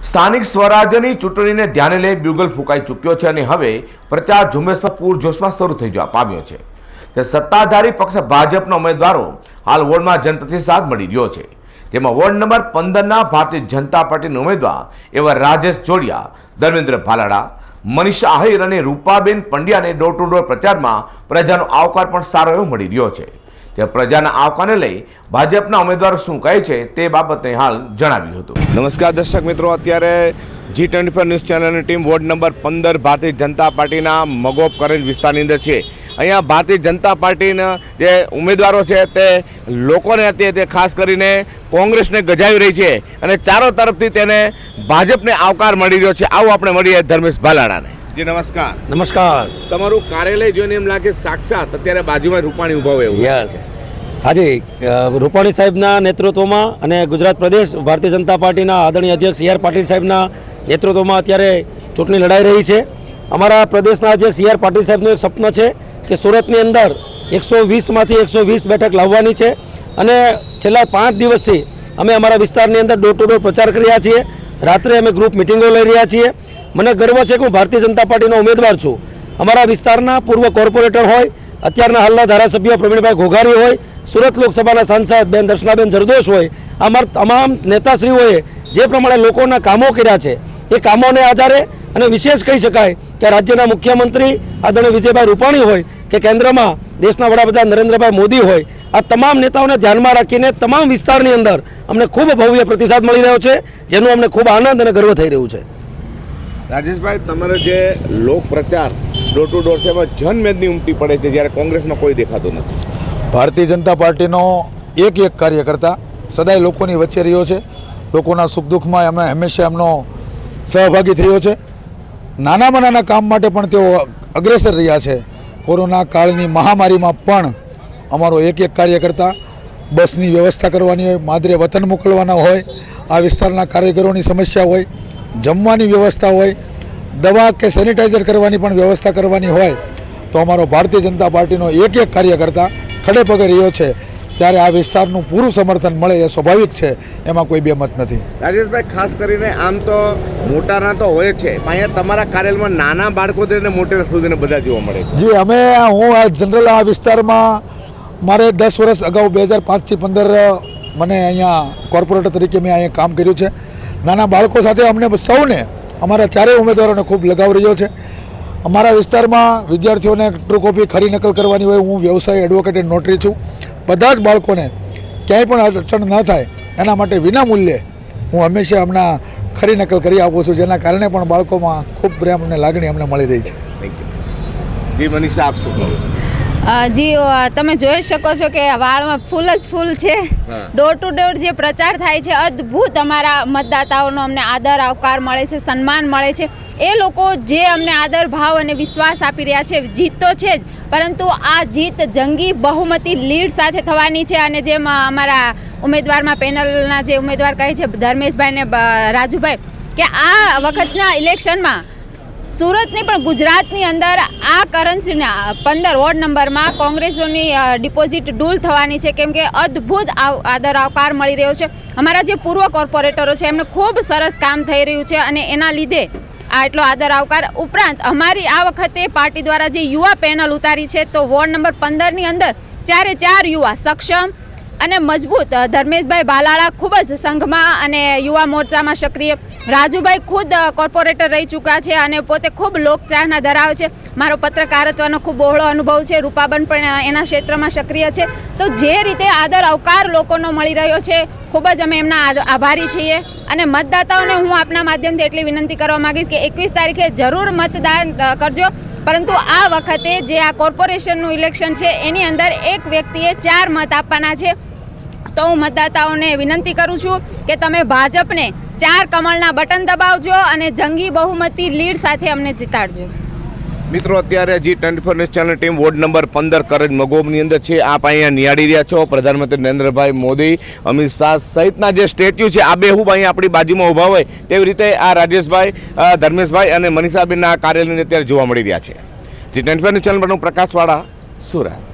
સ્થાનિક સ્વરાજ્યની ચૂંટણીને ધ્યાને લઈ બ્યુગલ ફૂંકાઈ ચૂક્યો છે અને હવે પ્રચાર ઝુંબેશમાં પૂરજોશમાં શરૂ થઈ જવા પામ્યો છે. તે સત્તાધારી પક્ષ ભાજપના ઉમેદવારો હાલ વોર્ડમાં જનતાથી સાથ મળી રહ્યો છે. તેમાં વોર્ડ નંબર પંદરના ભારતીય જનતા પાર્ટીના ઉમેદવાર એવા રાજેશ જોડિયા, ધર્મેન્દ્ર ભાલાડા, મનીષા આહિર અને રૂપાબેન પંડ્યાને ડોર ટુ ડોર પ્રચારમાં પ્રજાનો આવકાર પણ સારો એવો મળી રહ્યો છે. તે પ્રજાના આવકારને લઈ ભાજપના ઉમેદવારો શું કહે છે તે બાબતે હાલ જણાવ્યું હતું. નમસ્કાર દર્શક મિત્રો, અત્યારે જી ટ્વેન્ટી ફોર ન્યૂઝ ચેનલની ટીમ વોર્ડ નંબર પંદર ભારતીય જનતા પાર્ટીના મગોપ કરેજ વિસ્તારની અંદર છે. અહીંયા ભારતીય જનતા પાર્ટીના જે ઉમેદવારો છે તે લોકોને તે ખાસ કરીને કોંગ્રેસને ગજાવી રહી છે અને ચારો તરફથી તેને ભાજપને આવકાર મળી રહ્યો છે. આવું આપણે મળીએ ધર્મેશ ભાલાડાને જી નમસ્કાર. નમસ્કાર. તમારું કાર્યાલય જોઈને એમ લાગે સાક્ષાત અત્યારે બાજુમાં રૂપાણી ઊભા હોય યસ. હાજી રૂપાણી સાહેબના નેતૃત્વમાં અને ગુજરાત પ્રદેશ ભારતીય જનતા પાર્ટીના આદરણીય અધ્યક્ષ સી આર પાટીલ સાહેબના નેતૃત્વમાં અત્યારે ચૂંટણી લડાઈ રહી છે. અમારા પ્રદેશના અધ્યક્ષ સી આર પાટીલ સાહેબનું એક સપનું છે કે સુરતની અંદર એકસો વીસમાંથી એકસો વીસ બેઠક લાવવાની છે અને છેલ્લા પાંચ દિવસથી અમે અમારા વિસ્તારની અંદર ડોર ટુ ડોર પ્રચાર કરી રહ્યા છીએ. રાત્રે અમે ગ્રુપ મિટિંગો લઈ રહ્યા છીએ. મને ગર્વ છે કે હું ભારતીય જનતા પાર્ટીનો ઉમેદવાર છું. અમારા વિસ્તારના પૂર્વ કોર્પોરેટર હોય, અત્યારના હાલના ધારાસભ્ય પ્રવીણભાઈ ઘોઘારી હોય, સુરત લોકસભાના સાંસદ બેન દર્શનાબેન જરદોશ હોય, અમારા તમામ નેતાશ્રીઓએ જે પ્રમાણે લોકોના કામો કર્યા છે, એ કામોને આધારે અને વિશેષ કહી શકાય કે રાજ્યના મુખ્યમંત્રી આદરણીય વિજયભાઈ રૂપાણી હોય કે કેન્દ્રમાં દેશના વડાપ્રધાન નરેન્દ્રભાઈ મોદી હોય, આ તમામ નેતાઓને ધ્યાનમાં રાખીને તમામ વિસ્તારની અંદર અમને ખૂબ ભવ્ય પ્રતિસાદ મળી રહ્યો છે, જેનો અમને ખૂબ આનંદ અને ગર્વ થઈ રહ્યું છે. રાજેશભાઈ, તમારો જે લોક પ્રચાર ડોર ટુ ડોર એમાં જનમેદની ઉમટી પડે છે, જ્યારે કોંગ્રેસમાં કોઈ દેખાતું નથી. ભારતીય જનતા પાર્ટીનો એક એક કાર્યકર્તા સદાય લોકોની વચ્ચે રહ્યો છે. લોકોના સુખ દુઃખમાં અમે હંમેશા એમનો સહભાગી થયો છે. નાનામાં નાના કામ માટે પણ તેઓ અગ્રેસર રહ્યા છે. કોરોના કાળની મહામારીમાં પણ અમારો એક એક કાર્યકર્તા બસની વ્યવસ્થા કરવાની હોય, માદરે વતન મોકલવાના હોય, આ વિસ્તારના કાર્યકરોની સમસ્યા હોય જમવાની વ્યવસ્થા હોય દવા કે સેનિટાઈઝર કરવાની પણ વ્યવસ્થા કરવાની હોય તો અમારો ભારતીય જનતા પાર્ટીનો એક એક કાર્યકર્તા ખડે પગે રહ્યો છે. ત્યારે આ વિસ્તારનું પૂરું સમર્થન મળે એ સ્વાભાવિક છે એમાં કોઈ બે મત નથી. રાજેશભાઈ ખાસ કરીને આમ તો મોટાના તો હોય છે પણ અહીંયા તમારા કાર્યાલયમાં નાના બાળકોથી લઈને મોટેરા સુધીને બધા જોવા મળે છે. જી અમે હું આ જનરલ આ વિસ્તારમાં મારે દસ વર્ષ અગાઉ બે હજાર પાંચથી પંદર મને અહીંયા કોર્પોરેટર તરીકે મેં અહીંયા કામ કર્યું છે. નાના બાળકો સાથે અમને સૌને અમારા ચારેય ઉમેદવારોને ખૂબ લગાવ રહ્યો છે. અમારા વિસ્તારમાં વિદ્યાર્થીઓને ટ્રુ કોપી ખરી નકલ કરવાની હોય હું વ્યવસાય એડવોકેટ એન્ડ નોટરી છું. બધા જ બાળકોને ક્યાંય પણ અડચણ ન થાય એના માટે વિના મૂલ્યે હું હંમેશા હમણાં ખરી નકલ કરી આપું છું, જેના કારણે પણ બાળકોમાં ખૂબ પ્રેમ અને લાગણી અમને મળી રહી છે. જી, મનીષા, આપ શું કહો છો? જી તમે જોઈ શકો છો કે વાળમાં ફૂલ જ ફૂલ છે. ડોર ટુ ડોર જે પ્રચાર થાય છે અદ્ભુત અમારા મતદાતાઓનો અમને આદર આવકાર મળે છે સન્માન મળે છે. એ લોકો જે અમને આદર ભાવ અને વિશ્વાસ આપી રહ્યા છે જીત તો છે જ પરંતુ આ જીત જંગી બહુમતી લીડ સાથે થવાની છે અને જેમ અમારા ઉમેદવારમાં પેનલના જે ઉમેદવાર કહે છે ધર્મેશભાઈ ને રાજુભાઈ કે આ વખતના ઇલેક્શનમાં સુરતની પણ ગુજરાતની અંદર આ કરન્સીના પંદર વોર્ડ નંબરમાં કોંગ્રેસોની ડિપોઝિટ ડૂલ થવાની છે. કેમ કે અદ્ભુત આદર આવકાર મળી રહ્યો છે. અમારા જે પૂર્વ કોર્પોરેટરો છે, એમને ખૂબ સરસ કામ થઈ રહ્યું છે અને એના લીધે આ એટલો આદર આવકાર ઉપરાંત અમારી આ વખતે પાર્ટી દ્વારા જે યુવા પેનલ ઉતારી છે, તો વોર્ડ નંબર પંદરની અંદર ચારે ચાર યુવા સક્ષમ અને મજબૂત. ધર્મેશભાઈ ભાલાળા ખૂબ જ સંઘમાં અને યુવા મોરચામાં સક્રિય. રાજુભાઈ ખુદ કોર્પોરેટર રહી ચૂક્યા છે અને પોતે ખૂબ લોકચાહના ધરાવે છે. મારો પત્રકારત્વનો ખૂબ બહોળો અનુભવ છે. રૂપાબન પણ એના ક્ષેત્રમાં સક્રિય છે. તો જે રીતે આદર અવકાર લોકોનો મળી રહ્યો છે, ખૂબ જ અમે એમના આભારી છીએ. અને મતદાતાઓને હું આપના માધ્યમથી એટલી વિનંતી કરવા માંગીશ કે એકવીસ તારીખે જરૂર મતદાન કરજો. પરંતુ આ વખતે જે આ કોર્પોરેશનનું ઇલેક્શન છે, એની અંદર એક વ્યક્તિએ ચાર મત આપવાના છે. તો હું મતદાતાઓને વિનંતી કરું છું કે તમે ભાજપને ચાર કમળના બટન દબાવજો અને જંગી બહુમતી લીડ સાથે અમને જીતાડજો. મિત્રો, અત્યારે G twenty four news team ward number પંદર કરજ મગોબની અંદર છે. આપ અહીંયા નિહાળી રહ્યા છો. પ્રધાનમંત્રી નરેન્દ્રભાઈ મોદી, અમિત શાહ સહિતના જે સ્ટેચ્યુ છે, આ બેહુબ અહીં આપણી બાજુમાં ઊભા હોય તેવી રીતે આ રાજેશભાઈ ધર્મેશભાઈ અને મનીષાબેનના કાર્યાલયની અત્યારે જોવા મળી રહ્યા છે. જી ટ્વેન્ટી ફોર ન્યૂઝ પરનું પ્રકાશવાળા સુરત.